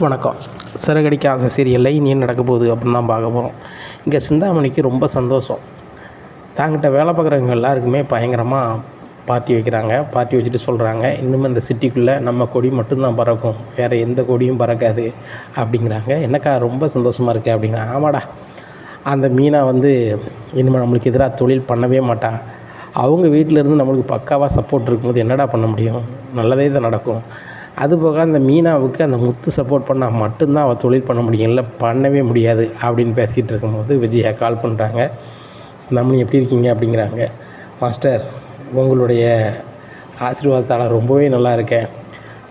வணக்கம். சிறகடிக்க ஆசை சீரியலில் இனி என்ன நடக்க போகுது அப்படின்னு தான் பார்க்க போகிறோம் இங்கே சிந்தாமணிக்கு ரொம்ப சந்தோஷம். தாங்கிட்ட வேலை பார்க்குறவங்க எல்லாருக்குமே பயங்கரமாக பார்ட்டி வைக்கிறாங்க. பார்ட்டி வச்சுட்டு சொல்கிறாங்க இன்னும் இந்த சிட்டிக்குள்ளே நம்ம கொடி மட்டும்தான் பறக்கும். வேறு எந்த கொடியும் பறக்காது. அப்படிங்கிறாங்க. என்னக்கா ரொம்ப சந்தோஷமாக இருக்குது அப்படிங்கிறாங்க. ஆமாடா. அந்த மீனா வந்து இனிமேல் நம்மளுக்கு எதிராக தொழில் பண்ணவே மாட்டா. அவங்க வீட்டில் இருந்து நம்மளுக்கு பக்காவாக சப்போர்ட் இருக்கும்போது என்னடா பண்ண முடியும்? நல்லதே தான் நடக்கும். அதுபோக அந்த மீனாவுக்கு அந்த முத்து சப்போர்ட் பண்ணால் மட்டும்தான் அவள் தொழில் பண்ண முடியும். இல்லை பண்ணவே முடியாது அப்படின்னு பேசிகிட்டு இருக்கும்போது விஜயா கால் பண்ணுறாங்க சிந்தாமணி எப்படி இருக்கீங்க? அப்படிங்கிறாங்க. மாஸ்டர் உங்களுடைய ஆசீர்வாதத்தால் ரொம்பவே நல்லா இருக்கேன்.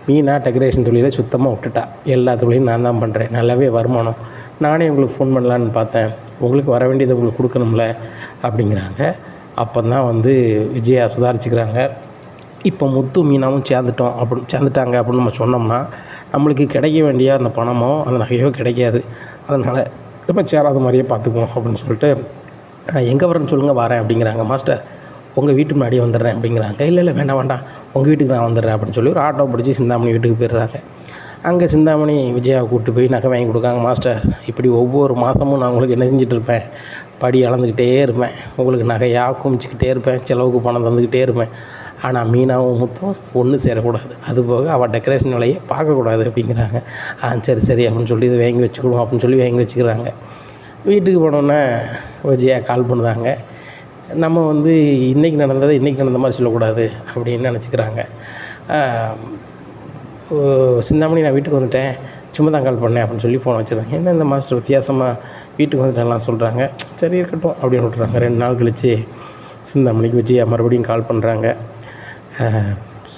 மீனா டெக்கரேஷன் தொழிலை சுத்தமாக விட்டுட்டா. எல்லா தொழிலையும் நான் தான் பண்ணுறேன் நல்லாவே வருமானம். நானே உங்களுக்கு ஃபோன் பண்ணலான்னு பார்த்தேன். உங்களுக்கு வர வேண்டியதை உங்களுக்கு கொடுக்கணும்ல? அப்படிங்கிறாங்க. அப்போ தான் வந்து விஜயா சுதாரிச்சுக்கிறாங்க. இப்போ முத்து மீனாவும் சேர்ந்துட்டோம் அப்படி சேர்ந்துட்டாங்க அப்படின்னு நம்ம சொன்னோம்னா நம்மளுக்கு கிடைக்க வேண்டிய அந்த பணமோ அந்த நகையோ கிடைக்காது. அதனால் இப்போ சேராத மாதிரியே பார்த்துக்குவோம் அப்படின்னு சொல்லிட்டு எங்கே வரேன்னு சொல்லுங்கள் வரேன் அப்படிங்கிறாங்க. மாஸ்டர் உங்கள் வீட்டு முன்னாடியே வந்துடுறேன் அப்படிங்கிறாங்க. இல்லை இல்லை வேண்டாம் வேண்டாம். உங்கள் வீட்டுக்கு நான் வந்துடுறேன் அப்படின்னு சொல்லி ஒரு ஆட்டோ பிடிச்சி சிந்தாமணி வீட்டுக்கு போயிடுறாங்க. அங்கே சிந்தாமணி விஜயாவை கூப்பிட்டு போய் நகை வாங்கி கொடுக்காங்க. மாஸ்டர் இப்படி ஒவ்வொரு மாதமும் நான் உங்களுக்கு என்ன செஞ்சுட்டு இருப்பேன்? படி அளந்துக்கிட்டே இருப்பேன். உங்களுக்கு நகையாக குமிச்சிக்கிட்டே இருப்பேன். செலவுக்கு பணம் தந்துக்கிட்டே இருப்பேன். ஆனால் மீனாவும் முத்தும் ஒன்று சேரக்கூடாது. அதுபோக அவள் டெக்கரேஷன் வேலையை பார்க்கக்கூடாது அப்படிங்கிறாங்க. ஆ சரி சரி அப்படின்னு சொல்லி இதை வாங்கி வச்சுக்கிடுவோம் அப்படின்னு சொல்லி வாங்கி வச்சுக்கிறாங்க. வீட்டுக்கு போனோன்னே விஜயா கால் பண்ணுதாங்க. நம்ம வந்து இன்றைக்கி நடந்ததை இன்றைக்கி நடந்த மாதிரி சொல்லக்கூடாது அப்படின்னு நினச்சிக்கிறாங்க. சிந்தாமணி நான் வீட்டுக்கு வந்துட்டேன். சும்மா தான் கால் பண்ணேன் அப்படின்னு சொல்லி ஃபோன் வச்சுருந்தாங்க என்ன இந்த மாஸ்டர் வித்தியாசமாக வீட்டுக்கு வந்துட்டேன்லாம் சொல்கிறாங்க சரி இருக்கட்டும் அப்படின்னு விட்றாங்க ரெண்டு நாள் கழித்து சிந்தாமணிக்கு விஜயா மறுபடியும் கால் பண்ணுறாங்க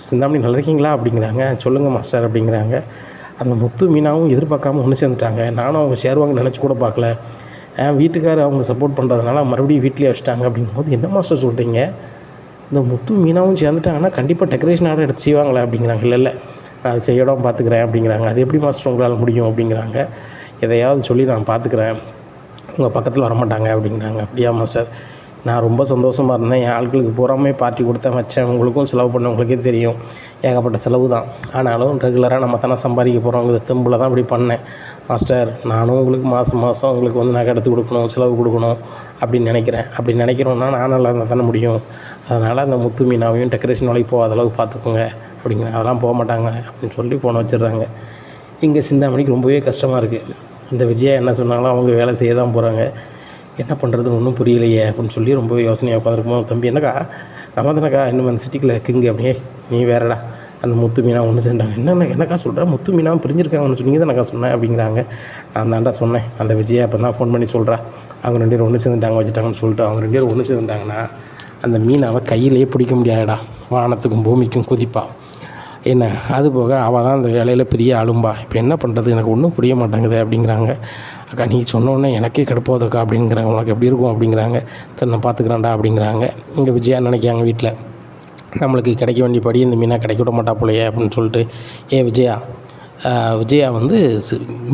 சிந்தாமணி நல்லா இருக்கீங்களா அப்படிங்கிறாங்க. சொல்லுங்கள் மாஸ்டர் அப்படிங்கிறாங்க. அந்த முத்து மீனாவும் எதிர்பார்க்காம ஒன்று சேர்ந்துட்டாங்க. நானும் அவங்க சேருவாங்கன்னு நினச்சி கூட பார்க்கல. ஏன் வீட்டுக்காரர் அவங்க சப்போர்ட் பண்ணுறதுனால மறுபடியும் வீட்டிலே வச்சுட்டாங்க அப்படிங்கும்போது என்ன மாஸ்டர் சொல்கிறீங்க இந்த முத்து மீனாவும் சேர்ந்துட்டாங்கன்னா கண்டிப்பாக டெக்கரேஷன் ஆர்டர் எடுத்து செய்வாங்களே அப்படிங்கிறாங்க. இல்லை இல்லை. நான் அது செய்யடம் பார்த்துக்கிறேன் அப்படிங்கிறாங்க. அது எப்படி மாஸ்டர் உங்களால் முடியும் அப்படிங்கிறாங்க. எதையாவது சொல்லி நான் பார்த்துக்கிறேன். உங்கள் பக்கத்தில் வரமாட்டாங்க அப்படிங்கிறாங்க. அப்படியா மாஸ்டர்? நான் ரொம்ப சந்தோஷமாக இருந்தேன். என் ஆட்களுக்கு பூராமே பார்ட்டி கொடுத்தேன் வச்சேன் உங்களுக்கும் செலவு பண்ணவங்களுக்கே தெரியும். ஏகப்பட்ட செலவு தான். ஆனாலும் ரெகுலராக நம்ம தானே சம்பாதிக்க போகிறோம் இந்த தெம்பில் தான் இப்படி பண்ணேன். மாஸ்டர் நானும் உங்களுக்கு மாதம் மாதம் உங்களுக்கு வந்து நகை எடுத்து கொடுக்கணும் செலவு கொடுக்கணும் அப்படின்னு நினைக்கிறேன். அப்படி நினைக்கிறோன்னா நான் நல்லா இருந்தால் தானே முடியும். அதனால் அந்த முத்து மீனாவையும் டெக்கரேஷன் வேலைக்கு போகாத அளவுக்கு பார்த்துக்கோங்க. அப்படிங்கிற அதெல்லாம் போக மாட்டாங்க அப்படின்னு சொல்லி ஃபோன் வச்சிடுறாங்க. இங்கே சிந்தாமணிக்கு ரொம்பவே கஷ்டமாக இருக்குது இந்த விஜயா என்ன சொன்னாங்களோ அவங்க வேலை செய்ய தான் போகிறாங்க என்ன பண்ணுறது ஒன்றும் புரியலையே அப்படின்னு சொல்லி ரொம்ப யோசனையாக உட்காந்துருக்குமோ தம்பி என்னக்கா? நம்ம தானக்கா இன்னும் அந்த சிட்டிக்குள்ளே கிங்கு அப்படியே. நீ வேறடா. அந்த முத்து மீனா ஒன்று செஞ்சாங்க என்னென்ன என்னக்கா சொல்கிறேன் முத்து மீனா பிரிஞ்சிருக்காங்கன்னு சொன்னீங்க தானக்கா சொன்னேன் அப்படிங்கிறாங்க. நான் சொன்னேன். அந்த விஜயா அப்போ தான் ஃபோன் பண்ணி சொல்கிறா அவங்க ரெண்டு பேரும் ஒன்று சேர்ந்துட்டாங்க வச்சுட்டாங்கன்னு சொல்லிட்டு அவங்க ரெண்டு பேரும் ஒன்று சேர்ந்துட்டாங்கன்னா அந்த மீனாவை கையிலேயே பிடிக்க முடியாதுடா. வானத்துக்கும் பூமிக்கும் குதிப்பா. என்ன? அது போக அவள் தான் அந்த வேலையில் பெரிய ஆளும்பா. இப்போ என்ன பண்ணுறது எனக்கு ஒன்றும் புரிய மாட்டேங்குது அப்படிங்கிறாங்க. அக்கா நீ சொன்னோன்னே எனக்கே கடுப்போதக்கா அப்படிங்கிறாங்க. உனக்கு எப்படி இருக்கும் அப்படிங்கிறாங்க. சரி நான் பார்த்துக்கிறேன்டா அப்படிங்கிறாங்க. இங்கே விஜயா நினைக்காங்க வீட்டில் நம்மளுக்கு கிடைக்க வேண்டிய படி இந்த மீனாக கிடைக்க விட மாட்டா போலையே அப்படின்னு சொல்லிட்டு ஏ விஜயா விஜயா வந்து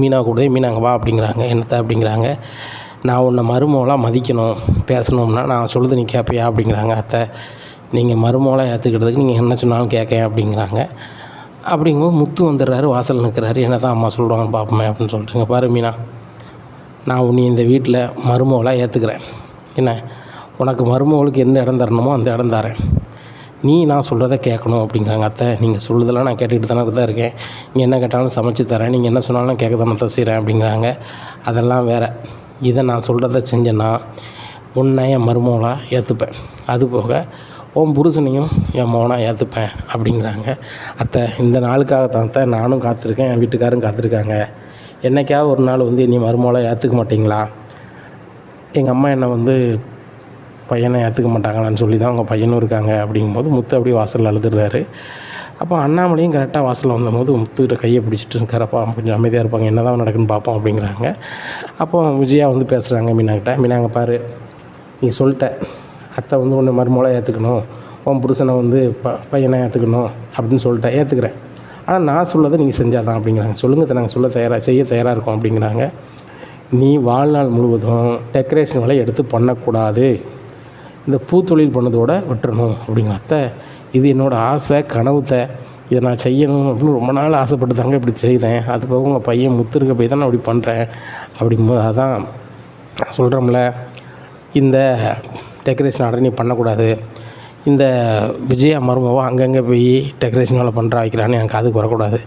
மீனா கூட மீனாங்க வா அப்படிங்கிறாங்க. என்னத்த அப்படிங்கிறாங்க. நான் உன்னை மருமகளாக மதிக்கணும் பேசணும்னா நான் சொல்லுது நீ கேட்பியா அப்படிங்கிறாங்க அத்தை. நீங்கள் மருமகளாக ஏற்றுக்கிறதுக்கு நீங்கள் என்ன சொன்னாலும் கேட்க அப்படிங்கிறாங்க. அப்படிங்கும்போது முத்து வந்துடுறாரு வாசல் நிற்கிறாரு என்ன தான் அம்மா சொல்கிறாங்கன்னு பார்ப்போமே அப்படின்னு சொல்லிட்டு பாரு மீனா நான் உன்னை இந்த வீட்டில் மருமகளாக ஏற்றுக்கிறேன் என்ன? உனக்கு மருமகளுக்கு எந்த இடம் தரணுமோ அந்த இடம் தரேன். நீ நான் சொல்கிறத கேட்கணும் அப்படிங்கிறாங்க அத்தை. நீங்கள் சொல்லுதெல்லாம் நான் கேட்டுக்கிட்டு தானே தான் இருக்கேன். நீங்கள் என்ன கேட்டாலும் சமைச்சு தரேன். நீங்கள் என்ன சொன்னாலும் கேட்க தானே தான் செய்கிறேன் அப்படிங்கிறாங்க. அதெல்லாம் வேறு. இதை நான் சொல்கிறத செஞ்சேன்னா உன்னை என் மருமகளாக ஏற்றுப்பேன் அதுபோக உன் புருஷனையும் என் மோனாக ஏற்றுப்பேன் அப்படிங்கிறாங்க. அத்தை இந்த நாளுக்காகத்தான் அத்தை. நானும் காத்திருக்கேன் என் வீட்டுக்காரும் காத்திருக்காங்க. என்னைக்காவது ஒரு நாள் வந்து நீ மருமகளாக ஏற்றுக்க மாட்டீங்களா? எங்கள் அம்மா என்னை வந்து பையனை ஏற்றுக்க மாட்டாங்களான்னு சொல்லி தான் அவங்க பையனும் இருக்காங்க அப்படிங்கும்போது முத்து அப்படியே வாசலில் அழுதுடுறாரு. அப்போ அண்ணாமலையும் கரெக்டாக வாசலில் வந்தபோது முத்துக்கிட்ட கையை பிடிச்சிட்டு இருக்கிறப்பா கொஞ்சம் அமைதியாக இருப்பாங்க என்ன தான் நடக்குன்னு பார்ப்போம் அப்படிங்கிறாங்க. அப்போ விஜயா வந்து பேசுகிறாங்க மீனாக்கிட்ட மீனாங்க பாரு நீ சொல்லிட்ட அத்தை வந்து ஒன்று மருமகளை ஏற்றுக்கணும் உன் புருஷனை வந்து ப பையனை ஏற்றுக்கணும் அப்படின்னு சொல்லிட்டேன் ஏற்றுக்கிறேன் ஆனால் நான் சொல்லதை நீங்கள் செஞ்சால் தான் அப்படிங்கிறாங்க சொல்லுங்கள் நாங்கள் சொல்ல தயாராக செய்ய தயாராக இருக்கோம் அப்படிங்கிறாங்க. நீ வாழ்நாள் முழுவதும் டெக்கரேஷன் வேலை எடுத்து பண்ணக்கூடாது. இந்த பூத்தொழில் பண்ணதோட விட்டுறணும் அப்படிங்கிற அத்தை. இது என்னோடய ஆசை கனவுத்தை இதை நான் செய்யணும் அப்படின்னு ரொம்ப நாள் ஆசைப்பட்டு தாங்க இப்படி செய்தேன். அது போக உங்கள் பையன் முத்துருக்க போய் தான் நான் அப்படி பண்ணுறேன் அப்படிங்கும்போது அதான் சொல்கிறோம்ல இந்த டெக்கரேஷன் ஆர்டர் நீ பண்ணக்கூடாது. இந்த விஜயா மருமவோ அங்கங்கே போய் டெக்கரேஷன் வேலை பண்ணுறா வைக்கிறான்னு எனக்கு அதுக்கு வரக்கூடாது.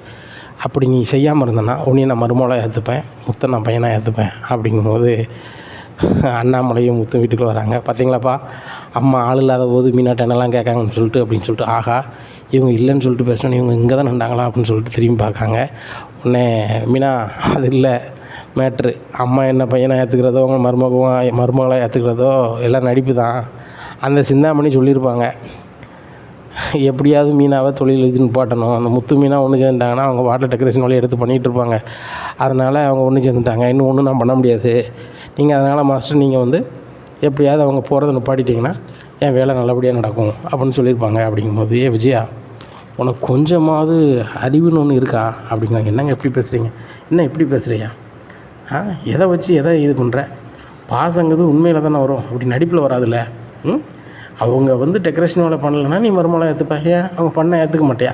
அப்படி நீ செய்யாமல் இருந்தேன்னா உன்னையும் நான் மருமவளாக ஏற்றுப்பேன் முத்தை நான் பையனாக ஏற்றுப்பேன் அப்படிங்கும்போது அண்ணாமலையும் முத்தும் வீட்டுக்குள்ளே வராங்க. பார்த்தீங்களாப்பா அம்மா ஆள் இல்லாத போது மீனாட்ட என்னெல்லாம் கேட்காங்கன்னு சொல்லிட்டு அப்படின்னு சொல்லிட்டு ஆகா இவங்க இல்லைன்னு சொல்லிட்டு பேசினோன்னு இவங்க இங்கே தான் நின்றாங்களா அப்படின்னு சொல்லிட்டு திரும்பி பார்க்காங்க. உடனே மீனா அது இல்லை. மேட்ரு. அம்மா என்ன பையனை ஏற்றுக்கிறதோ அவங்க மருமகம் மருமகளை ஏற்றுக்கிறதோ எல்லாம் நடிப்பு தான். அந்த சிந்தாமணி சொல்லியிருப்பாங்க. எப்படியாவது மீனாவை தொழில் இது நிப்பாட்டணும் அந்த முத்து மீனாக ஒன்று சேர்ந்துட்டாங்கன்னா அவங்க வாட்டர் டெக்கரேஷன் வேலையை எடுத்து பண்ணிகிட்டு இருப்பாங்க. அதனால் அவங்க ஒன்று சேர்ந்துட்டாங்க. இன்னும் ஒன்றும் நான் பண்ண முடியாது. நீங்கள் அதனால் மாஸ்டர் நீங்கள் வந்து எப்படியாவது அவங்க போகிறத நிப்பாட்டிட்டிங்கன்னா என் வேலை நல்லபடியாக நடக்கும் அப்படின்னு சொல்லியிருப்பாங்க அப்படிங்கும்போது ஏ விஜயா உனக்கு கொஞ்சமாவது அறிவுன்னு ஒன்று இருக்கா? அப்படிங்கிறாங்க என்னங்க எப்படி பேசுகிறீங்க என்ன எப்படி பேசுகிறியா எதை வச்சு எதை இது பண்ணுற பாசங்கிறது உண்மையில் தானே வரும். அப்படி நடிப்பில் வராதுல்ல. ம்? அவங்க வந்து டெக்கரேஷன் வேலை பண்ணலைன்னா நீ மறுமலை ஏற்றுப்ப ஏன்? அவங்க பண்ண ஏற்றுக்க மாட்டியா?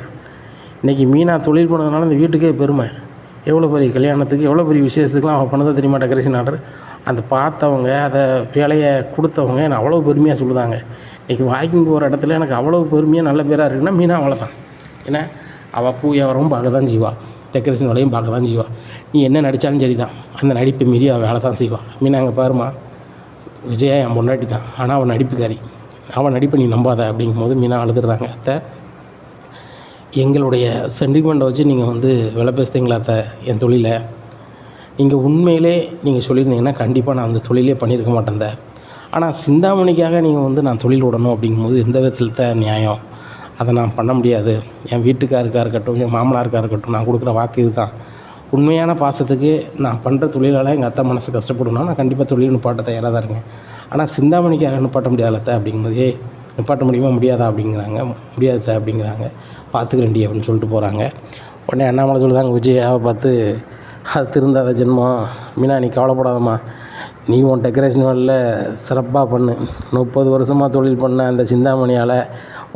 இன்றைக்கி மீனா தொழில் பண்ணதுனால இந்த வீட்டுக்கே பெருமை. எவ்வளோ பெரிய கல்யாணத்துக்கு எவ்வளோ பெரிய விசேஷத்துக்குலாம் அவன் பண்ணதை தெரியுமா டெக்கரேஷன் ஆர்டர் அந்த பார்த்தவங்க அதை வேலையை கொடுத்தவங்க என்னை அவ்வளோ பெருமையாக சொல்லுதாங்க. இன்றைக்கி வாக்கிங் போகிற இடத்துல எனக்கு அவ்வளோ பெருமையாக நல்ல பேராக இருக்குன்னா மீனா அவ்வளோதான் ஏன்னா அவள் பூ வியாபாரமும் பார்க்க தான் ஜீவா டெக்கரேஷன் வேலையும் பார்க்க தான் செய்வாள் நீ என்ன நடித்தாலும் சரி தான் அந்த நடிப்பை மீறி அவள் வேலை தான் செய்வாள் மீனா அங்கே பாருமா விஜயா என் பொண்டாட்டி தான். ஆனால் அவன் நடிப்புக்காரி. அவன் நடிப்பை நீ நம்பாத அப்படிங்கும்போது மீனா அழுதுடுறாங்க அத்தை எங்களுடைய சென்டிமெண்ட்டை வச்சு நீங்கள் வந்து விலை பேசுகிறீங்களா அத்தை என் தொழிலை? நீங்கள் உண்மையிலே நீங்கள் சொல்லியிருந்தீங்கன்னா கண்டிப்பாக நான் அந்த தொழிலே பண்ணியிருக்க மாட்டேன் ஆனால் சிந்தாமணிக்காக நீங்கள் வந்து நான் தொழில் விடணும் அப்படிங்கும்போது எந்த விதத்தில் தான் நியாயம்? அதை நான் பண்ண முடியாது. என் வீட்டுக்காருக்காக இருக்கட்டும் என் மாமனாருக்காக இருக்கட்டும் நான் கொடுக்குற வாக்கு இதுதான். உண்மையான பாசத்துக்கு நான் பண்ணுற தொழிலால் எங்கள் அத்தை மனசு கஷ்டப்படணும்னா நான் கண்டிப்பாக தொழில் நிப்பாட்ட தயாராக தான் இருக்கேன். ஆனால் சிந்தாமணிக்காக நிப்பாட்ட முடியாதுல அத்தை அப்படிங்கும்போது ஏய் நிப்பாட்ட முடியுமா முடியாதா அப்படிங்கிறாங்க முடியாது அப்படிங்கிறாங்க. பார்த்துக்கிறேன்டி அப்படின்னு சொல்லிட்டு போகிறாங்க உடனே அண்ணாமலை சொல்லுதாங்க விஜயாவை பார்த்து அது திருந்தாத ஜென்மம். மீனா நீ கவலைப்படாதம்மா. நீ உன் டெக்கரேஷன் வேலையில் சிறப்பாக பண்ணு. முப்பது வருஷமாக தொழில் பண்ண அந்த சிந்தாமணியால்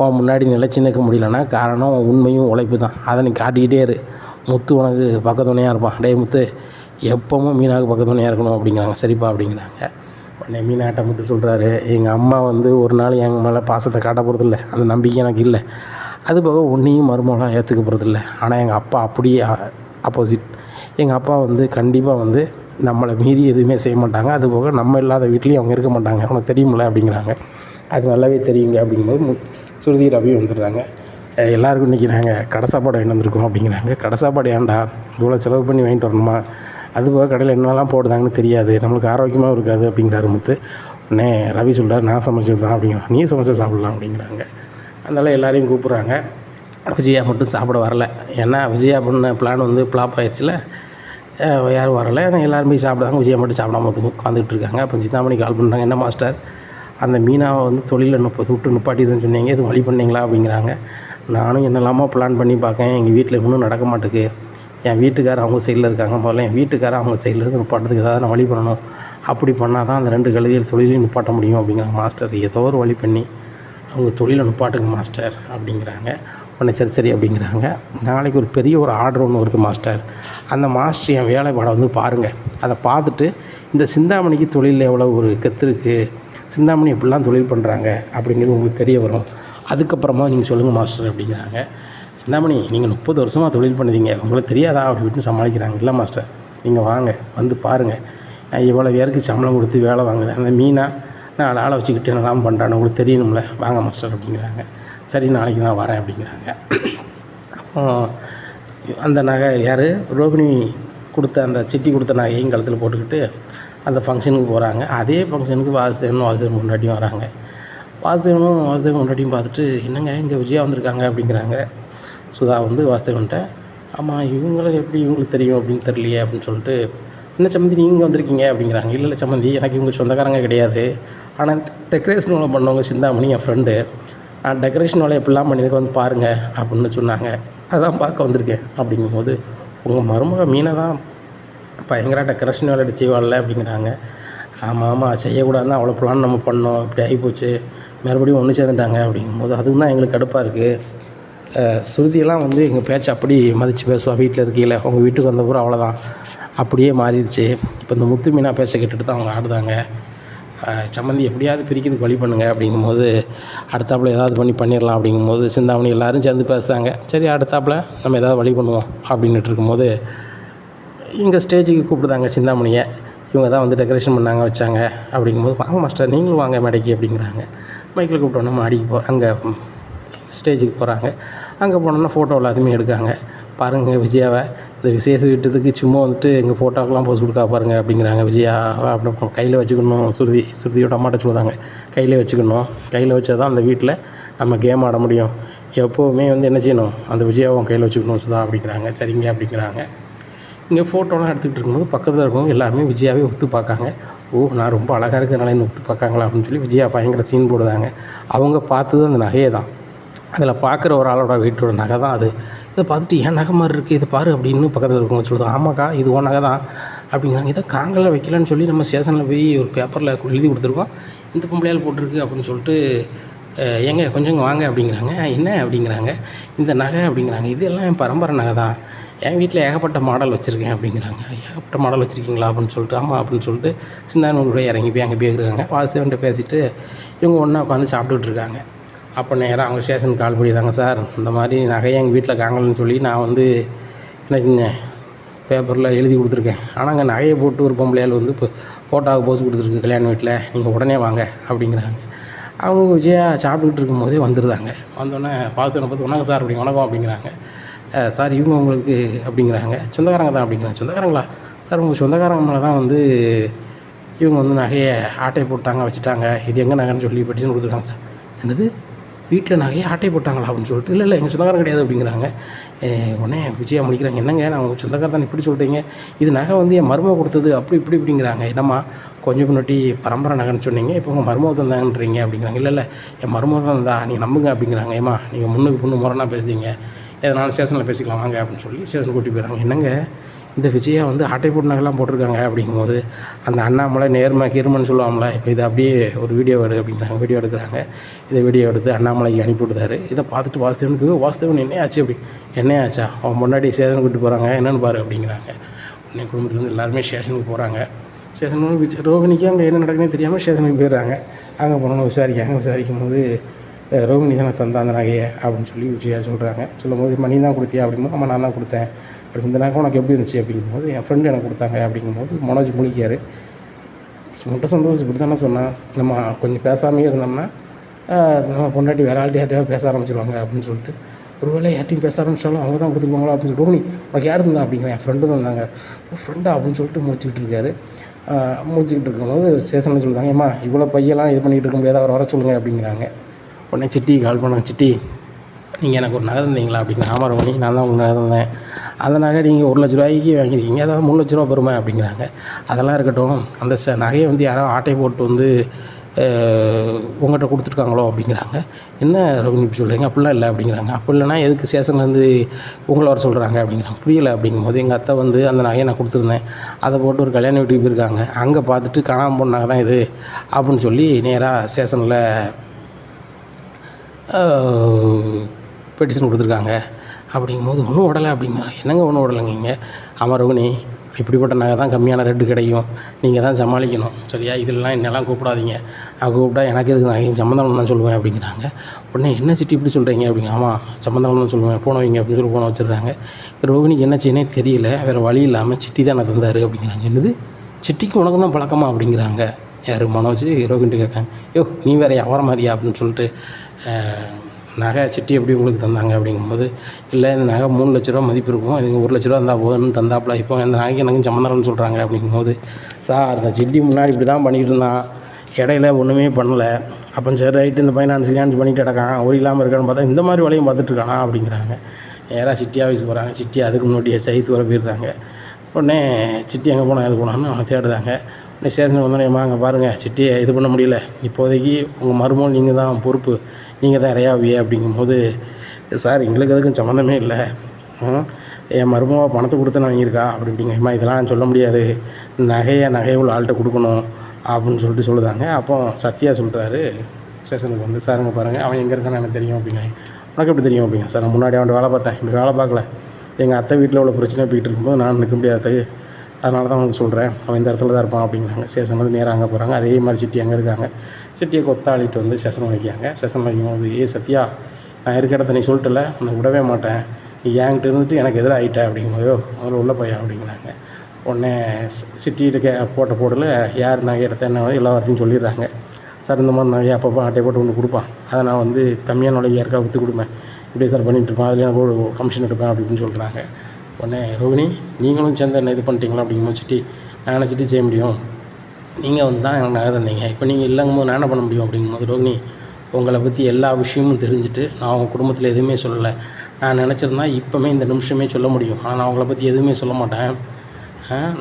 உன் முன்னாடி நிலைச்சு நிற்க முடியலன்னா காரணம் உண்மையும் உழைப்பு தான். அதை நீ காட்டிக்கிட்டே இரு. முத்து உனக்கு பக்கத்துணையாக இருப்பான். டே முத்து எப்பவும் மீனாவுக்கு பக்கத்துணையாக இருக்கணும் அப்படிங்கிறாங்க. சரிப்பா அப்படிங்கிறாங்க. உடனே மீனாட்ட முத்து சொல்கிறாரு எங்கள் அம்மா வந்து ஒரு நாள் எங்கள் மேலே பாசத்தை காட்ட போகிறதில்ல அந்த நம்பிக்கை எனக்கு இல்லை. அது போக உன்னையும் மருமகளாக ஏற்றுக்க போகிறதில்ல ஆனால் எங்கள் அப்பா அப்படியே ஆப்போசிட் எங்கள் அப்பா வந்து கண்டிப்பாக வந்து நம்மளை மீறி எதுவுமே செய்ய மாட்டாங்க. அது போக நம்ம இல்லாத வீட்லேயும் அவங்க இருக்க மாட்டாங்க. உனக்கு தெரியுமில்ல அப்படிங்கிறாங்க. அது நல்லாவே தெரியுங்க அப்படிங்கும்போது ஸ்ருதி சுருதி ரவி வந்துடுறாங்க. எல்லாருக்கும் இன்றைக்கி நாங்கள் கடை சாப்பாடு வாங்கிட்டு வந்திருக்கோம் அப்படிங்கிறாங்க. கடை சாப்பாடு ஏன்டா? இவ்வளோ செலவு பண்ணி வாங்கிட்டு வரணுமா? அது போக கடையில் என்னெல்லாம் போடுதாங்கன்னு தெரியாது. நம்மளுக்கு ஆரோக்கியமாகவும் இருக்காது அப்படிங்கிறாரு முத்து. உடனே ரவி சொல்கிறார் நான் சமைச்சது தான் அப்படிங்கிறான் நீ சமைச்சு சாப்பிட்லாம் அப்படிங்கிறாங்க. அதனால் எல்லாரையும் கூப்பிட்றாங்க. விஜயா மட்டும் சாப்பிட வரல. ஏன்னா விஜயா பண்ண பிளான் வந்து ஃப்ளாப் ஆயிடுச்சுல. யாரும் வரலை. ஆனால் எல்லாரும் போய் சாப்பிடாங்க விஜயா மட்டும் சாப்பிடாம உட்காந்துட்டு இருக்காங்க. அப்போ சிந்தாமணி கால் பண்ணுறாங்க என்ன மாஸ்டர் அந்த மீனாவை வந்து தொழிலில் முப்பது விட்டு நிப்பாட்டிதுன்னு சொன்னீங்க இது வழி பண்ணீங்களா அப்படிங்கிறாங்க. நானும் என்னெல்லாமோ பிளான் பண்ணி பார்க்கேன். எங்கள் வீட்டில் இன்னும் நடக்க மாட்டேக்கு. என் வீட்டுக்காரர் அவங்க சைடில் இருக்காங்க முதல்ல என் வீட்டுக்காரர் அவங்க சைடில் இருந்து நிப்பாட்டுறதுக்கு ஏதாவது நான் வழி பண்ணணும். அப்படி பண்ணால் தான் அந்த ரெண்டு கழுதியில் தொழிலையும் நிப்பாட்ட முடியும் அப்படிங்கிறாங்க மாஸ்டர் ஏதோ ஒரு வழி பண்ணி அவங்க தொழிலை நிப்பாட்டுங்க மாஸ்டர் அப்படிங்கிறாங்க. உடனே சரி சரி அப்படிங்கிறாங்க. நாளைக்கு ஒரு பெரிய ஒரு ஆர்டர் ஒன்று வருது மாஸ்டர் அந்த மாஸ்டர் என் வேலைப்பாடை வந்து பாருங்கள் அதை பார்த்துட்டு இந்த சிந்தாமணிக்கு தொழிலில் எவ்வளோ ஒரு கெத்து இருக்குது சிந்தாமணி எப்படிலாம் தொழில் பண்ணுறாங்க அப்படிங்கிறது உங்களுக்கு தெரிய வரும். அதுக்கப்புறமா நீங்கள் சொல்லுங்கள் மாஸ்டர் அப்படிங்கிறாங்க. சிந்தாமணி நீங்கள் முப்பது வருஷமாக தொழில் பண்ணுறீங்க. உங்களுக்கு தெரியாதா அப்படி விட்டு சமாளிக்கிறாங்க. இல்லை மாஸ்டர் நீங்கள் வாங்க வந்து பாருங்கள் நான் இவ்வளோ பேருக்கு சம்பளம் கொடுத்து வேலை வாங்குறேன் அந்த மீனா நான் ஆளை வச்சுக்கிட்டு என்னெல்லாம் பண்ணுறான்னு உங்களுக்கு தெரியணும்ல. வாங்க மாஸ்டர் அப்படிங்கிறாங்க. சரி நாளைக்கு நான் வரேன் அப்படிங்கிறாங்க. அப்போ அந்த நகை யார்? ரோகிணி கொடுத்த அந்த சிட்டி கொடுத்த நகையும் கழுத்தில் போட்டுக்கிட்டு அந்த ஃபங்க்ஷனுக்கு போகிறாங்க அதே ஃபங்க்ஷனுக்கு வாசுதேவனும் வாசுதேவன் முன்னாடியும் வராங்க. வாசுதேவனும் வாசுதேவன் முன்னாடியும் பார்த்துட்டு என்னங்க இங்கே விஜயா வந்திருக்காங்க? அப்படிங்கிறாங்க. சுதா வந்து வாசுதேவன்ட்ட ஆமாம் இவங்களை எப்படி இவங்களுக்கு தெரியும் அப்படின்னு தெரியலையே அப்படின்னு சொல்லிட்டு என்ன சம்மந்தி நீங்கள் வந்திருக்கீங்க? அப்படிங்கிறாங்க. இல்லை இல்லை சம்மந்தி எனக்கு இவங்க சொந்தக்காரங்க கிடையாது. ஆனால் டெக்கரேஷன் வேலை பண்ணவங்க சிந்தாமணி என் ஃப்ரெண்டு நான் டெக்கரேஷன் வேலை எப்படிலாம் பண்ணியிருக்கேன் வந்து பாருங்கள் அப்படின்னு சொன்னாங்க. அதான் பார்க்க வந்திருக்கேன் அப்படிங்கும்போது உங்கள் மருமக மீனை தான் பயங்கர டெக்கரேஷன் வேலை செய்வாள்ல அப்படிங்கிறாங்க. ஆமாம் ஆமாம் செய்யக்கூடாதுன்னு அவ்வளோ பிளான் நம்ம பண்ணோம் இப்படி ஆகிப்போச்சு மறுபடியும் ஒன்று சேர்ந்துட்டாங்க அப்படிங்கும்போது அதுவும் தான் எங்களுக்கு கடுப்பாக இருக்குது ஸ்ருதியெல்லாம் வந்து எங்கள் பேச்சை அப்படி மதித்து பேசுவா. வீட்டில் இருக்கையில் உங்கள் வீட்டுக்கு வந்த பூரா அவ்வளோதான் அப்படியே மாறிடுச்சு. இப்போ இந்த முத்து மீனா பேச கேட்டுட்டு தான் அவங்க ஆடுதாங்க. சம்மந்தி எப்படியாவது பிரிக்கிறதுக்கு வழி பண்ணுங்க அப்படிங்கும்போது அடுத்தாப்புல ஏதாவது பண்ணி பண்ணிடலாம் அப்படிங்கும்போது சிந்தாமணி எல்லோரும் சேர்ந்து பேசுகிறாங்க சரி அடுத்தாப்புல நம்ம ஏதாவது வழி பண்ணுவோம் அப்படின்ட்டு இருக்கும்போது இங்கே ஸ்டேஜுக்கு கூப்பிடுதாங்க சிந்தாமணியை. இவங்க தான் வந்து டெக்கரேஷன் பண்ணாங்க வச்சாங்க. அப்படிங்கும்போது வாங்க மாஸ்டர் நீங்களும் வாங்க மேடைக்கு அப்படிங்கிறாங்க. மைக்கில் கூப்பிட்டோன்னா மாடிக்கு போ அங்கே ஸ்டேஜுக்கு போகிறாங்க அங்கே போனோன்னா ஃபோட்டோ எல்லாத்தையுமே எடுக்காங்க. பாருங்கள் விஜயாவை. இந்த விசேஷ வீட்டத்துக்கு சும்மா வந்துட்டு எங்கள் ஃபோட்டோக்கெலாம் போஸ் கொடுக்கா பாருங்க அப்படிங்கிறாங்க. விஜயா அப்படி கையில் வச்சுக்கணும் சுருதி சுருதியோட அம்மாட்ட சொல்லுவாங்க. கையில் வச்சுக்கணும். கையில் வச்சால் தான் அந்த வீட்டில் நம்ம கேம் ஆட முடியும். எப்போவுமே வந்து என்ன செய்யணும்? அந்த விஜயாவும் கையில் வச்சுக்கணும் சுதா அப்படிங்கிறாங்க. சரிங்க அப்படிங்கிறாங்க. இங்கே ஃபோட்டோலாம் எடுத்துக்கிட்டு இருக்கும்போது பக்கத்தில் இருக்கவங்க எல்லாருமே விஜயாவே ஒத்து பார்க்காங்க. ஓ நான் ரொம்ப அழகாக இருக்கிறனால என்ன ஒத்து பார்க்காங்களா அப்படின்னு சொல்லி விஜயா பயங்கர சீன் போடுதாங்க. அவங்க பார்த்தது அந்த நகையை தான். அதில் பார்க்குற ஒரு ஆளோட வீட்டோட நகை தான் அது. இதை பார்த்துட்டு ஏன் நகை மாதிரி இருக்குது இதை பாரு அப்படின்னு பக்கத்தில் இருக்கவங்க சொல்லுது. ஆமாக்கா இது உன் நகை தான் அப்படிங்கிறாங்க. இதை காங்கலில் வைக்கலான்னு சொல்லி நம்ம ஸ்டேஷனில் போய் ஒரு பேப்பரில் எழுதி கொடுத்துருக்கோம். இந்த பொம்பளையால் போட்டிருக்கு அப்படின்னு சொல்லிட்டு ஏங்க கொஞ்சம் வாங்க அப்படிங்கிறாங்க. என்ன? அப்படிங்கிறாங்க. இந்த நகை அப்படிங்கிறாங்க. இது எல்லாம் என் பரம்பரை நகை தான். என் வீட்டில் ஏகப்பட்ட மாடல் வச்சுருக்கேன் அப்படிங்கிறாங்க. ஏகப்பட்ட மாடல் வச்சுருக்கீங்களா அப்படின்னு சொல்லிட்டு ஆமாம் அப்படின்னு சொல்லிட்டு சிந்தானூர் இறங்கி போய் அங்கே போயிருக்காங்க. வாசுதேவன்ட்ட பேசிட்டு இவங்க ஒன்றா உட்காந்து சாப்பிட்டுட்டு இருக்காங்க அப்போ நேராக அவங்க ஸ்டேஷனுக்கு கால் பண்ணிடுறாங்க சார் இந்த மாதிரி நகையை எங்கள் வீட்டில் காங்கலன்னு சொல்லி நான் வந்து என்ன செஞ்சேன் பேப்பரில் எழுதி கொடுத்துருக்கேன். ஆனால் அங்கே நகையை போட்டு ஒரு பொம்பளையால் வந்து இப்போ ஃபோட்டோவுக்கு போஸ் கொடுத்துருக்கு கல்யாண வீட்டில். நீங்கள் உடனே வாங்க அப்படிங்கிறாங்க. அவங்க விஜயா சாப்பிட்டுக்கிட்டு இருக்கும்போதே வந்துருந்தாங்க வந்தோடனே பாசனை பார்த்து வணக்கம் சார் அப்படி வணக்கம் அப்படிங்கிறாங்க. சார் இவங்க உங்களுக்கு அப்படிங்கிறாங்க. சொந்தக்காரங்க தான் அப்படிங்கிறாங்க. சொந்தக்காரங்களா? சார் உங்கள் சொந்தக்காரங்க மேலே தான் வந்து இவங்க வந்து நகையை ஆட்டை போட்டாங்க வச்சுட்டாங்க. இது எங்கே நகைன்னு சொல்லி பெட்டிஷன் கொடுத்துருக்காங்க சார். என்னது? வீட்டில் நகையை ஆட்டை போட்டாங்களா அப்படின்னு சொல்லிட்டு இல்லை இல்லை எங்கள் சொந்தக்காரன் கிடையாது அப்படிங்கிறாங்க. உடனே விஜயா முடிக்கிறாங்க. என்னங்க? நான் உங்கள் சொந்தக்காரன் தான் இப்படி சொல்கிறீங்க இது நகை வந்து என் மருமக கொடுத்தது. அப்படி இப்படி இப்படிங்கிறாங்க. என்னம்மா? கொஞ்சம் முன்னாடி பரம்பரை நகைன்னு சொன்னீங்க. இப்போ உங்கள் மருமக தந்தாங்கன்றீங்க அப்படிங்கிறாங்க. இல்லை இல்லை என் மருமக தான் நீங்கள் நம்புங்க அப்படிங்கிறாங்க. ஏம்மா நீங்கள் முன்னுக்கு பொண்ணு முரணாக பேசுகிறீங்க எதனால் ஸ்டேஷனில் பேசிக்கலாம் வாங்க அப்படின்னு சொல்லி ஸ்டேஷன் கூட்டி போயிடுறாங்க. என்னங்க? இந்த விஜயா வந்து ஆட்டை போட்டு நகைலாம் போட்டிருக்காங்க அப்படிங்கும்போது அந்த அண்ணாமலை நேர்மை கீர்மன் சொல்லுவாங்களா இப்போ இதை அப்படியே ஒரு வீடியோ எடு அப்படிங்கிறாங்க வீடியோ எடுக்கிறாங்க. இதை வீடியோ எடுத்து அண்ணாமலைக்கு அனுப்பி விடுறாரு. இதை பார்த்துட்டு வாசுதேவனுக்கு "ஐயோ, என்ன ஆச்சு அப்படி? என்ன ஆச்சா? அவன் முன்னாடி ஸ்டேஷன் கூட்டி போகிறாங்க என்னென்னு பாரு அப்படிங்கிறாங்க. உடனே குடும்பத்துலேருந்து எல்லாருமே ஸ்டேஷனுக்கு போகிறாங்க ஸ்டேஷனுக்கு விஜய் ரோகிணிக்கு அங்கே என்ன நடக்குதுன்னு தெரியாமல் ஸ்டேஷனுக்கு போயிடுறாங்க. அங்கே போனோன்னு விசாரிக்காங்க விசாரிக்கும் போது ரோகிணி தானே தந்தா அந்த நகையை அப்படின்னு சொல்லி விஜயா சொல்கிறாங்க சொல்லும்போது மணி தான் கொடுத்தியா? அப்படிங்கும்போது ஆமாம் நான் தான் கொடுத்தேன். அப்படி இந்த நகை உனக்கு எப்படி இருந்துச்சு? அப்படிங்கும்போது என் ஃப்ரெண்டு எனக்கு கொடுத்தாங்க. அப்படிங்கும்போது மனோஜ் முழிக்கார் முட்டை சந்தோஷம். இப்படி தானே சொன்னான். நம்ம கொஞ்சம் பேசாமே இருந்தோம்னா நம்ம பொண்டாட்டி வேற ஆள்கிட்ட யார்ட்டையாவது பேச ஆரம்பிச்சிருவாங்க அப்படின்னு சொல்லிட்டு ஒருவேளை யார்ட்டையும் பேச ஆரம்பிச்சாலும் அவங்க தான் கொடுத்துருவாங்களா? அப்படின்னு சொல்லி ரோனி உனக்கு யார் இருந்தா அப்படிங்கிற என் ஃப்ரெண்டு தான் இருந்தாங்க ஃப்ரெண்டா அப்படின்னு சொல்லிட்டு முடிச்சுக்கிட்டு இருக்காரு. முடிச்சுக்கிட்டு இருக்கும்போது ஸ்டேஷனில் சொல்லுவாங்க ஏம்மா இவ்வளோ பையெல்லாம் இது பண்ணிகிட்டு இருக்க முடியாது அவர் வர சொல்லுங்கள் அப்படிங்கிறாங்க. உடனே சிட்டி கால் பண்ணாங்க சிட்டி நீங்கள் எனக்கு ஒரு நகை தந்தீங்களா? அப்படிங்கிற ஆமாம் ரமணி நான் தான் உங்களுக்கு நகை தந்தேன். அந்த நகை நீங்கள் ஒரு லட்ச ரூபாய்க்கு வாங்கியிருக்கீங்க அதாவது மூணு லட்ச ரூபா பெருமை அப்படிங்கிறாங்க. அதெல்லாம் இருக்கட்டும் அந்த ச நகையை வந்து யாரோ ஆட்டை போட்டு வந்து உங்கள்கிட்ட கொடுத்துருக்காங்களோ அப்படிங்கிறாங்க. என்ன ரவினி இப்படி சொல்கிறீங்க அப்படிலாம் இல்லை அப்படிங்கிறாங்க. அப்படி இல்லைனா எதுக்கு ஸ்டேஷன்லேருந்து உங்களை வர சொல்கிறாங்க அப்படிங்கிறாங்க. புரியல அப்படிங்கும்போது எங்கள் அத்தை வந்து அந்த நகையை நான் கொடுத்துருந்தேன். அதை போட்டு ஒரு கல்யாண வீட்டுக்கு போயிருக்காங்க. அங்கே பார்த்துட்டு காணாமல் போன நகை தான் இது. அப்படின்னு சொல்லி நேராக ஸ்டேஷனில் பெட்டிஷன் கொடுத்துருக்காங்க. அப்படிங்கும்போது ஒன்றும் உடலை அப்படிங்க என்னங்க ஒன்றும் உடலைங்க இங்கே? அமரகுனி இப்படிப்பட்ட நகை தான் கம்மியான ரேட்டு கிடைக்கும். நீங்கள் தான் சமாளிக்கணும். சரியா? இதெல்லாம் என்னெல்லாம் கூப்பிடாதீங்க. நான் கூப்பிட்டா எனக்கு எதுக்கு நான் சம்மந்தம் தான் சொல்லுவேன் அப்படிங்கிறாங்க. உடனே என்ன சிட்டி இப்படி சொல்கிறீங்க அப்படிங்க? ஆமாம் சம்மந்தம் தான் சொல்லுவேன். போன வைங்க அப்படின்னு சொல்லி போன வச்சுருக்காங்க ரோகிணிக்கு என்ன செய்யனே தெரியல. வேறு வழி இல்லாமல் சிட்டி தான் நான் தந்தார் அப்படிங்கிறாங்க. என்னது? சிட்டிக்கு உனக்கு தான் பழக்கமா அப்படிங்கிறாங்க. யார்? மனோஜ் ரோகின்ட்டு கேட்காங்க யோ நீ வேறு அவர மாதிரியா அப்படின்னு சொல்லிட்டு நகை சிட்டி எப்படி உங்களுக்கு தந்தாங்க? அப்படிங்கும்போது இல்லை இந்த நகை மூணு லட்ச ரூபா மதிப்பு இருக்கும். இதுங்க ஒரு லட்ச ரூபா இருந்தால் போதும்னு தந்தாப்புல. இப்போ இந்த நகைக்கு எனக்கு சம்மந்தம்னு சொல்கிறாங்க அப்படிங்கும்போது சார் இந்த சிட்டி முன்னாடி இப்படி தான் பண்ணிகிட்டு இருந்தான். இடையில ஒன்றுமே பண்ணலை. அப்போ சரி ரைட்டு இந்த பைனான்ஸ் ஃபினான்ஸ் பண்ணிகிட்டு கிடக்கான். ஒரு இல்லாமல் இருக்கான்னு பார்த்தா இந்த மாதிரி வேலையும் பார்த்துட்ருக்கானா அப்படிங்கிறாங்க. நேராக சிட்டி ஆஃபீஸ் போகிறாங்க சிட்டி அதுக்கு முன்னாடியே சைத்து வர போயிருந்தாங்க உடனே சிட்டி எங்கே போனால் எது போனான்னு அவனை தேடுதாங்க. உடனே ஸ்டேஷனுக்கு வந்தோடனே அங்கே பாருங்கள் சிட்டியை இது பண்ண முடியல. இப்போதைக்கு உங்கள் மருமகள் நீங்கள் தான் பொறுப்பு. நீங்கள் தான் இறையாவியே அப்படிங்கும்போது சார் எங்களுக்கு அதுக்கும் சம்மந்தமே இல்லை. என் மருமக பணத்தை கொடுத்து நான் வாங்கியிருக்கா? அப்படி இப்படிங்கம்மா இதெல்லாம் நான் சொல்ல முடியாது. நகையை நகையை உள்ள ஆள்கிட்ட கொடுக்கணும் அப்படின்னு சொல்லிட்டு சொல்லுதாங்க. அப்போ சத்யா சொல்கிறாரு ஸ்டேஷனுக்கு வந்து சாருங்க பாருங்கள் அவன் எங்கே இருக்கான்னு எனக்கு தெரியும் அப்படிங்க உனக்கு எப்படி தெரியும்? அப்படிங்க. சார் நான் முன்னாடி அவன்கிட்ட வேலை பார்த்தேன். இப்போ வேலை பார்க்கல. எங்கள் அத்தை வீட்டில் உள்ள பிரச்சனை போயிட்டு இருக்கும்போது நான் நிற்க முடியாது. அதனால தான் வந்து சொல்கிறேன் அவன் இந்த இடத்துல தான் இருப்பான் அப்படிங்கிறாங்க ஸ்டேஷன் வந்து நேராக அங்கே போகிறாங்க அதே மாதிரி சிட்டி அங்கே இருக்காங்க. சிட்டியை கொத்தாளிட்டு வந்து ஸ்டேஷன் வைக்காங்க வைக்கும் வைக்கும்போது ஏ சத்யா நான் இருக்க இடத்த நீ சொல்லிட்டல உன்னை விடவே மாட்டேன். நீ என்கிட்ட இருந்துட்டு எனக்கு எதிராக ஆகிட்ட அப்படிங்கும்போது முதல்ல உள்ள போயா அப்படிங்கிறாங்க உடனே சிட்டியில் கே போட்ட போடல யார் நகை எடுத்த என்ன எல்லா வார்த்தையும் சொல்லிடுறாங்க. சார் இந்த மாதிரி நகையை அப்பப்போ ஆட்டை போட்டு ஒன்று கொடுப்பான். அதை நான் வந்து கம்மியான விலைக்கு யாருக்கா விற்று கொடுப்பேன். இப்படியே சார் பண்ணிகிட்டு இருப்பான். அதில் எனக்கு ஒரு கமிஷன் எடுப்பேன் அப்படின்னு சொல்கிறாங்க உடனே ரோகிணி நீங்களும் சேர்ந்து என்ன இது பண்ணிட்டீங்களா? அப்படிங்கும்போது வச்சுட்டு நான் நினச்சிட்டு செய்ய முடியும். நீங்கள் வந்து தான் எனக்கு நகை தந்தீங்க. இப்போ நீங்கள் இல்லைங்கும்போது நான் என்ன பண்ண முடியும்? அப்படிங்கும்போது ரோகிணி உங்களை பற்றி எல்லா விஷயமும் தெரிஞ்சுட்டு நான் உங்கள் குடும்பத்தில் எதுவுமே சொல்லலை. நான் நினச்சிருந்தா இப்போமே இந்த நிமிஷமே சொல்ல முடியும். ஆனால் நான் உங்களை பற்றி எதுவுமே சொல்ல மாட்டேன்.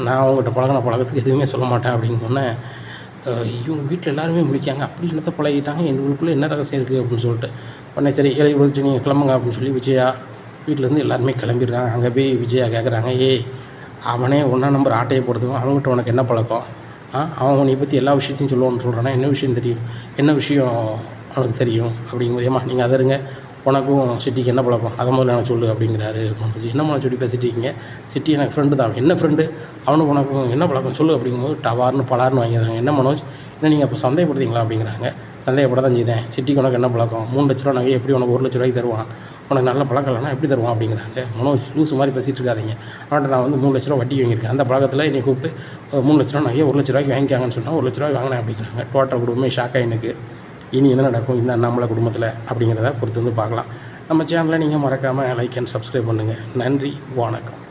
நான் அவங்ககிட்ட பழகின பழக்கத்துக்கு எதுவுமே சொல்ல மாட்டேன். அப்படின்னோடனே இவங்க வீட்டில் எல்லாருமே முடிக்காங்க அப்படி என்னத்தை பழகிட்டாங்க. எங்களுக்குள்ளே என்ன ரகசியம் இருக்குது அப்படின்னு சொல்லிட்டு உடனே சரி எழுதி கொடுத்துட்டு நீங்கள் கிளம்புங்க. அப்படின்னு சொல்லி விஜயா வீட்டிலேருந்து எல்லாருமே கிளம்பிடுறாங்க. அங்கே போய் விஜயா கேட்குறாங்க ஏய் அவனே ஒன்றா நம்பர் ஆட்டையை போடுறதுக்கும் அவங்ககிட்ட உனக்கு என்ன பழக்கம்? ஆ அவன் உன்னை பற்றி எல்லா விஷயத்தையும் சொல்லுவான்னு சொல்கிறானா என்ன விஷயம் தெரியும்? என்ன விஷயம் அவனுக்கு தெரியும்? அப்படிங்கும்போது ஏமா நீங்கள் அதை இருங்க. உனக்கும் சிட்டிக்கு என்ன பழக்கம்? அதை முதல்ல எனக்கு சொல்லு அப்படிங்கிறாரு மனோஜ். என்னம்மா சொல்லி பேசிட்டு இருக்கீங்க? சிட்டி எனக்கு ஃப்ரெண்டு தான். என்ன ஃப்ரெண்டு அவனுக்கு உனக்கும் என்ன பழக்கம்? சொல்லு அப்படிங்கும்போது டவார்னு பலார்னு வாங்கிடுறாங்க. என்ன மனோஜ்? என்ன நீங்கள் அப்போ சந்தேகப்படுத்தீங்களா அப்படிங்கிறாங்க. சந்தேகப்பட தான் செய்தேன். சிட்டிக்கு உனக்கு என்ன பழக்கம்? மூணு லட்ச ரூபா நகையை எப்படி உனக்கு ஒரு லட்ச ரூபாய்க்கு தருவான்? உனக்கு நல்ல பழக்கம் இல்லைனா எப்படி தருவான் அப்படிங்கிறாங்க. மனோஜ் லூஸ் மாதிரி பேசிகிட்டு இருக்காதீங்க. அவன்கிட்ட நான் வந்து மூணு லட்ச ரூபா வட்டி வாங்கியிருக்கேன். அந்த பழக்கத்தில் என்னை கூப்பிட்டு மூணு லட்ச ரூபா நகையை ஒரு லட்ச ரூபாய்க்கு வாங்கிக்காங்கன்னு சொன்னால் ஒரு லட்ச ரூபாய்க்கு வாங்கினேன் அப்படிங்கிறாங்க. டோட்டல் குடும்பமே ஷாக்காக எனக்கு இனி என்ன நடக்கும் இந்த அண்ணாமலை குடும்பத்தில் அப்படிங்கிறத பொறுத்து வந்து பார்க்கலாம். நம்ம சேனலை நீங்கள் மறக்காமல் லைக் அண்ட் சப்ஸ்கிரைப் பண்ணுங்கள் நன்றி வணக்கம்.